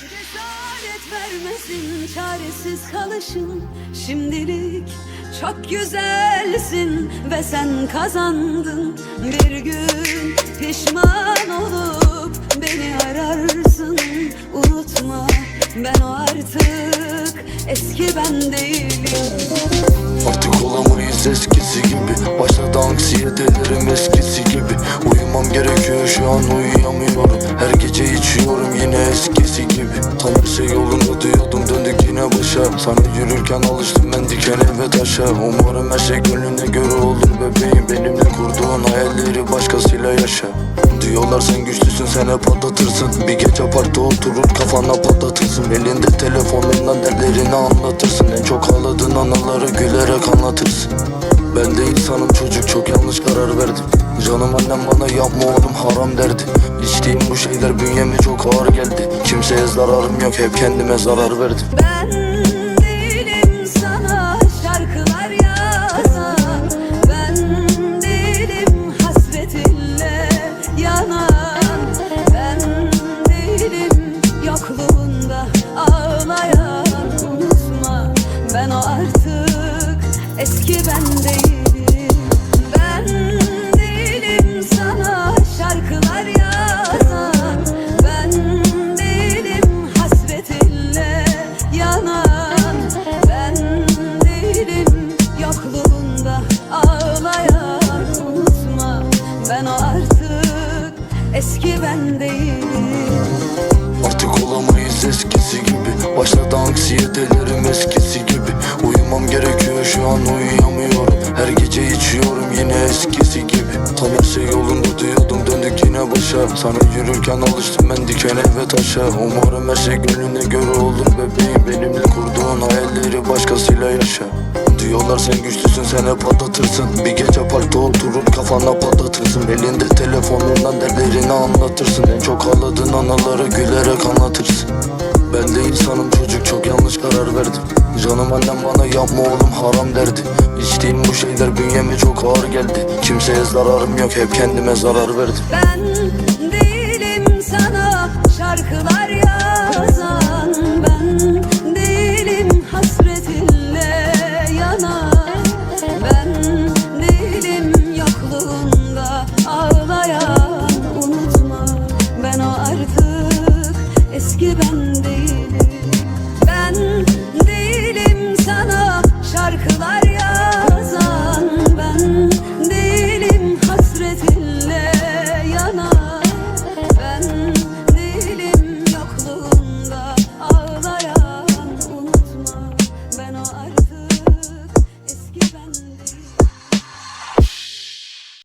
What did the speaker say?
Cesaret vermesin çaresiz kalışım Şimdilik çok güzelsin ve sen kazandın. Bir gün pişman olup beni ararsın. Unutma ben o artık eski ben değilim. Artık olamayız eskisi gibi. Başladı anksiyetelerim eskisi gibi. Uyumam gerekiyor şu an uyuyamıyorum Sana yürürken alıştım ben dikene ve taşa. Umarım her şey gönlüne göre olur bebeğim. Benimle kurduğun hayalleri başkasıyla yaşa. Diyorlar sen güçlüsün sen hep atlatırsın. Bir gece parkta oturur kafana patlatırsın. Elinde telefonundan dertlerini anlatırsın. En çok ağladığın anıları gülerek anlatırsın. Ben de insanım çocuk çok yanlış karar verdim. Canım annem bana yapma oğlum haram derdi. İçtiğim bu şeyler bünyeme çok ağır geldi. Kimseye zararım yok hep kendime zarar verdim. Ben eski ben değilim. Ben değilim sana şarkılar yazan. Ben değilim hasretinle yanan. Ben değilim yokluğunda ağlayan. Unutma ben o artık eski ben değilim. Artık olamayız eskisi gibi. Başladı anksiyetelerim eskisi gibi. Uyumam gerekiyor şu an uyuyamıyorum. Her gece içiyorum yine eskisi gibi. Tam her şey yolunda diyordum döndük yine başa. Sana yürürken alıştım ben dikene ve taşa. Umarım her şey gönlüne göre olur bebeğim. Benimle kurduğun hayalleri başkasıyla yaşa. Diyorlar sen güçlüsün sen hep atlatırsın Bir gece parkta oturup kafana patlatırsın. Elinde telefonundan dertlerini anlatırsın. En çok ağladığın anıları gülerek anlatırsın. Ben de insanım çocuk çok yanlış karar verdim Canım annem bana yapma oğlum haram derdi. İçtiğim bu şeyler bünyeme çok ağır geldi. Kimseye zararım yok hep kendime zarar verdim. Ben